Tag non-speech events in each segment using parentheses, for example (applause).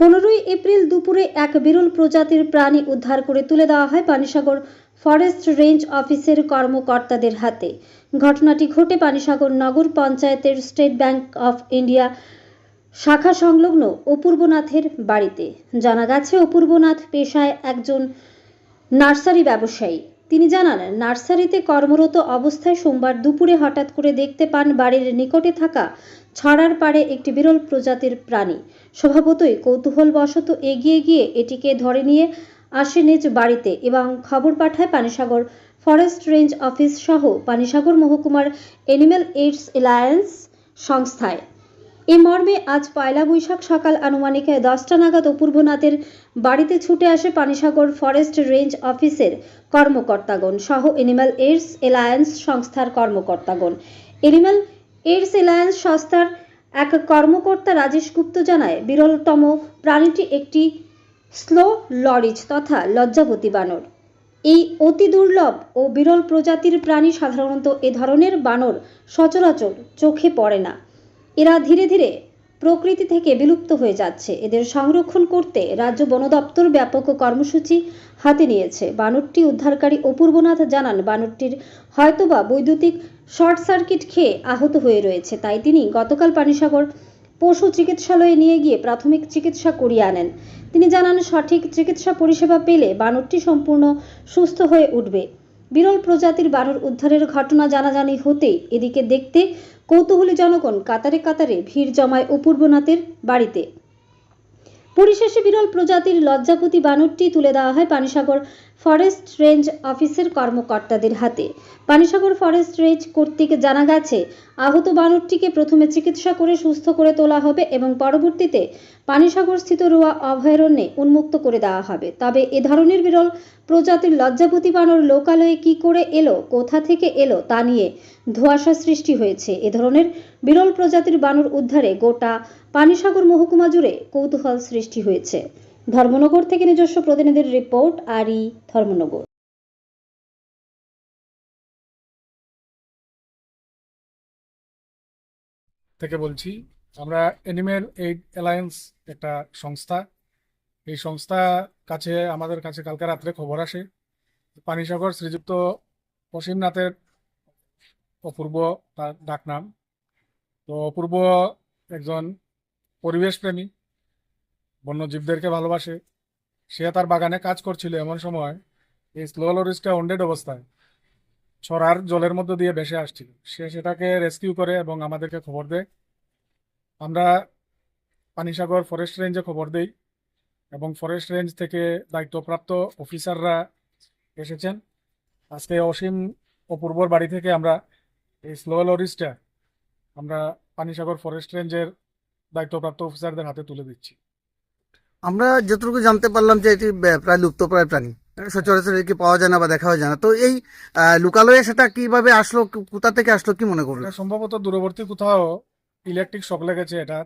পনেরোই এপ্রিল দুপুরে এক বিরল প্রজাতির প্রাণী উদ্ধার করে তুলে দেওয়া হয় পানিসাগর ফরেস্ট রেঞ্জ অফিসের কর্মকর্তাদের হাতে। ঘটনাটি ঘটে পানিসাগর নগর পঞ্চায়েতের স্টেট ব্যাংক অফ ইন্ডিয়া শাখা সংলগ্ন অপূর্বনাথের বাড়িতে। জানা গেছে, অপূর্বনাথ পেশায় একজন নার্সারি ব্যবসায়ী। তিনি জানান, নার্সারিতে কর্মরত অবস্থায় সোমবার দুপুরে হঠাৎ করে দেখতে পান বাড়ির নিকটে থাকা ছড়ার পাড়ে একটি বিরল প্রজাতির প্রাণী। স্বভাবতই কৌতূহলবশত এগিয়ে গিয়ে এটিকে ধরে নিয়ে আসে নিজ বাড়িতে এবং খবর পাঠায় পানিসাগর ফরেস্ট রেঞ্জ অফিস সহ পানিসাগর মহকুমার এনিম্যাল এইডস অ্যালায়েন্স সংস্থায়। এ মর্মে আজ পয়লা বৈশাখ সকাল আনুমানিক দশটা নাগাদ অপূর্বনাথের বাড়িতে ছুটে আসে পানিসাগর ফরেস্ট রেঞ্জ অফিসের কর্মকর্তাগণ সহ এনিম্যাল এইডস অ্যালায়েন্স সংস্থার কর্মকর্তাগণ। এনিম্যাল এইডস অ্যালায়েন্স সংস্থার এক কর্মকর্তা রাজেশ গুপ্ত জানায়, বিরলতম প্রাণীটি একটি স্লো লরিজ তথা লজ্জাবতী বানর। এই অতি দুর্লভ ও বিরল প্রজাতির প্রাণী সাধারণত এ ধরনের বানর সচরাচর চোখে পড়ে না। এরা ধীরে ধীরে প্রকৃতি থেকে বিলুপ্ত হয়ে যাচ্ছে। এদের সংরক্ষণ করতে রাজ্য বন দপ্তর ব্যাপক কর্মসূচি হাতে নিয়েছে। বানরটি উদ্ধারকারী অপূর্বনাথ জানান, বানরটির হয়তোবা বৈদ্যুতিক শর্ট সার্কিট খেয়ে আহত হয়ে রয়েছে। তাই তিনি গতকাল পানিসাগর পশু চিকিৎসালয়ে নিয়ে গিয়ে প্রাথমিক চিকিৎসা করিয়ে আনেন। তিনি জানান, সঠিক চিকিৎসা পরিষেবা পেলে বানরটি সম্পূর্ণ সুস্থ হয়ে উঠবে। বিরল প্রজাতির বানর উদ্ধারের ঘটনা জানাজানি হতেই এদিকে দেখতে কৌতূহলী জনগণ কাতারে কাতারে ভিড় জমায় অপূর্বনাথের বাড়িতে। পরিশেষে বিরল প্রজাতির লজ্জাপতি বানরটি তুলে দেওয়া হয় পানিসাগর ফরেস্ট রেঞ্জ অফিসের কর্মকর্তাদের হাতে। পানিসাগর ফরেস্ট রেঞ্জ কর্তৃক জানা গেছে, আহত বানরটিকে প্রথমে চিকিৎসা করে সুস্থ করে তোলা হবে এবং পরবর্তীতে পানিসাগর স্থিত রোয়া অভয়ারণ্যে উন্মুক্ত করে দেওয়া হবে। তবে এ ধরনের বিরল প্রজাতির লজ্জাপতি বানর লোকালয়ে কি করে এলো, কোথা থেকে এলো তা নিয়ে ধোঁয়াশা সৃষ্টি হয়েছে। এ ধরনের বিরল প্রজাতির বানর উদ্ধারে গোটা পানিসাগর মহকুমা জুড়ে কৌতূহল সৃষ্টি হয়েছে। ধর্মনগর থেকে নিজস্ব প্রতিনিধির রিপোর্ট, আরই ধর্মনগর। থেকে বলছি, আমরা অ্যানিমেল এইড অ্যালায়েন্স একটা সংস্থা। এই সংস্থা কাছে, আমাদের কাছে কালকে রাত্রে খবর আসে। পানিসাগর শ্রীযুক্ত অসীমনাথের অপূর্ব তার ডাকনাম। তো অপূর্ব একজন পরিবেশপ্রেমী। বন্যজীবদেরকে ভালোবাসে। সে তার বাগানে কাজ করছিল এমন সময় এই স্লো লরিসটা অন্ডেড অবস্থায়। ছড়ার জলের মধ্য দিয়ে ভেসে আসছিল। সে সেটাকে রেস্কিউ করে এবং আমাদেরকে খবর দেয়। আমরা পানিসাগর ফরেস্ট রেঞ্জে খবর দেই এবং ফরেস্ট রেঞ্জ থেকে দায়িত্বপ্রাপ্ত অফিসাররা এসেছেন। আজকে অসীম অপূর্বর বাড়ি থেকে আমরা এই স্লো লরিসটা আমরা পানিসাগর ফরেস্ট রেঞ্জের দায়িত্বপ্রাপ্ত অফিসারদের হাতে তুলে দিচ্ছি। আমরা যতটুকু জানতে পারলাম যে এটি প্রায় লুপ্তপ্রায় প্রাণী। সচরাচর একে পাওয়া যায় না বা দেখা যায় না। তো এই লুকালয়ে সেটা কীভাবে আসলো কোথা থেকে আসলো কি মনে করল সম্ভবত দূরবর্তী কোথাও ইলেকট্রিক শক লেগেছে এটা।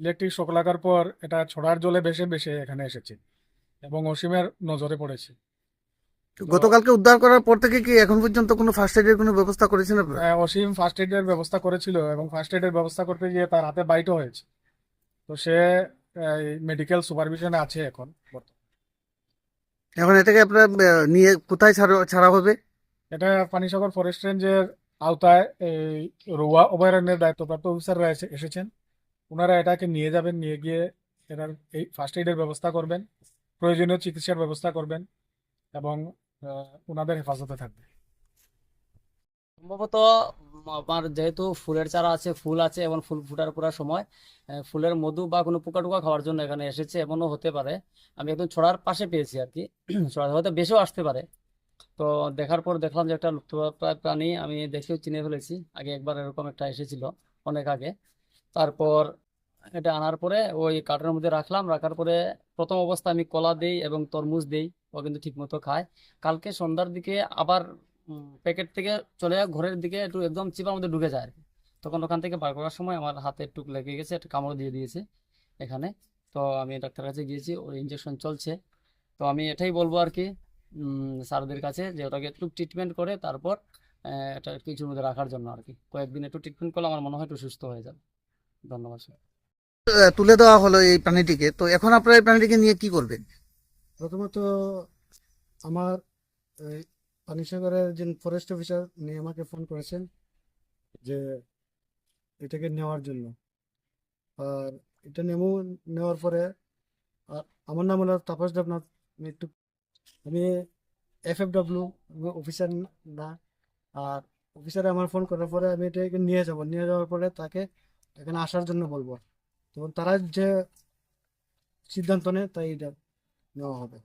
ইলেকট্রিক শক লাগার পর এটা ছড়ার জলে ভেসে ভেসে এখানে এসেছে এবং অসীমের নজরে পড়েছে। গতকালকে উদ্ধার করার পর থেকে কি এখন পর্যন্ত কোনো ফার্স্ট এডের কোনো ব্যবস্থা করেছেন আহ, অসীম ফার্স্ট এডের ব্যবস্থা করেছিল এবং ফার্স্ট এডের ব্যবস্থা করতে গিয়ে তার হাতে বাইটও হয়েছে। তো সে মেডিকেল সুপারভিশনে আছে এখন। এখন এটাকে আপনার নিয়ে কোথায় ছাড়া ছাড়া হবে? এটা পানিসাগর ফরেস্ট রেঞ্জের আওতায় এই রোয়া অভয়ারণ্যের দায়িত্বপ্রাপ্ত অফিসাররা এসে- এসেছেন। ওনারা এটাকে নিয়ে যাবেন নিয়ে গিয়ে এটার এই ফার্স্ট এইডের ব্যবস্থা করবেন প্রয়োজনীয় চিকিৎসার ব্যবস্থা করবেন এবং ওনাদের হেফাজতে থাকবে সম্ভবত আমার যেহেতু ফুলের চারা আছে, ফুল আছে এবং ফুল ফুটার পুরা সময় ফুলের মধু বা কোনো পোকা টোকা খাওয়ার জন্য এখানে এসেছে, এমনও হতে পারে। আমি একদম ছড়ার পাশে পেয়েছি আর কি। (clears throat) ছড়া হয়তো বেশিও আসতে পারে। তো দেখার পর দেখলাম যে একটা লুপ্তপ্রায় প্রাণী, আমি দেখেও চিনে ফেলেছি। আগে একবার এরকম একটা এসেছিল অনেক আগে। তারপর এটা আনার পরে ওই কার্টনের মধ্যে রাখলাম, রাখার পরে প্রথম অবস্থা আমি কলা দেই এবং তরমুজ দেই, ও কিন্তু ঠিক মতো খায়। কালকে সন্ধ্যার দিকে আবার প্যাকেট থেকে চলে যায় ঘরের দিকে একটু একদম চিপার মধ্যে ঢুকে যায় আর কি তখন ওখান থেকে বার করার সময় আমার হাতে একটু লেগে গেছে একটা কামড় দিয়ে দিয়েছে এখানে। তো আমি ডাক্তার কাছে গিয়েছি ওর ইঞ্জেকশন চলছে। তো আমি এটাই বলব আর কি স্যারদের কাছে যে ওটাকে একটু ট্রিটমেন্ট করে তারপর এটা কিছুর মধ্যে রাখার জন্য আর কি কয়েকদিন একটু ট্রিটমেন্ট করলে আমার মনে হয় একটু সুস্থ হয়ে যাবে। ধন্যবাদ স্যার। তুলে দেওয়া হলো এই প্রাণীটিকে। তো এখন আপনারা এই প্রাণীটিকে নিয়ে কি করবেন? প্রথমত আমার পানিসাগরের যে ফরেস্ট অফিসার উনি আমাকে ফোন করেছেন যে এটাকে নেওয়ার জন্য। আর এটা নেমু, নেওয়ার পরে আমার নাম হলো তাপস দেবনাথ। আমি একটু আমি এফ এফ ডাব্লিউ অফিসার না। আর অফিসারে আমার ফোন করার পরে আমি এটাকে নিয়ে যাব। নিয়ে যাওয়ার পরে তাকে এখানে আসার জন্য বলব। তো তারা যে সিদ্ধান্ত নেয়, তাই এটা নেওয়া হবে।